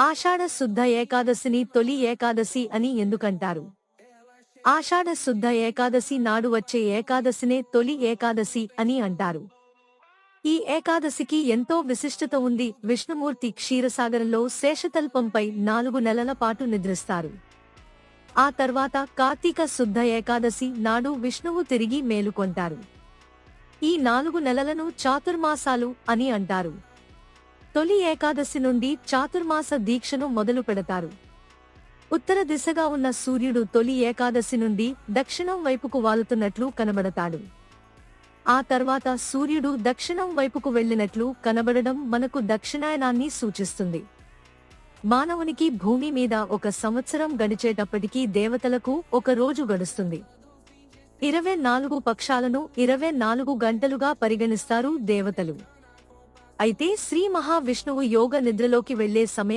ఆషాఢ శుద్ధ ఏకాదశిని తొలి ఏకాదశి అని ఎందుకంటారు? ఆషాఢ శుద్ధ ఏకాదశి నాడు వచ్చే ఏకాదశినే తొలి ఏకాదశి అని అంటారు. ఈ ఏకాదశికి ఎంతో విశిష్టత ఉంది. విష్ణుమూర్తి క్షీరసాగరంలో శేషతల్పంపై నాలుగు నెలల పాటు నిద్రిస్తారు. ఆ తర్వాత కార్తీక శుద్ధ ఏకాదశి నాడు విష్ణువు తిరిగి మేలుకొంటారు. ఈ నాలుగు నెలలను చాతుర్మాసాలు అని అంటారు. తొలి ఏకాదశి నుండి చాతుర్మాస దీక్షను మొదలు పెడతారు. ఉత్తర దిశగా ఉన్న సూర్యుడు తొలి ఏకాదశి నుండి దక్షిణం వైపుకు వాలుతున్నట్లు కనబడతాడు. ఆ తర్వాత సూర్యుడు దక్షిణం వైపుకు వెళ్ళినట్లు కనబడడం మనకు దక్షిణాయనాన్ని సూచిస్తుంది. మానవునికి భూమి మీద ఒక సంవత్సరం గడిచేటప్పటికీ దేవతలకు ఒక రోజు గడుస్తుంది. ఇరవై నాలుగు పక్షాలను ఇరవై నాలుగు గంటలుగా పరిగణిస్తారు దేవతలు. అయితే శ్రీ మహావిష్ణువు యోగ నిద్రలోకి వెళ్లే సమయం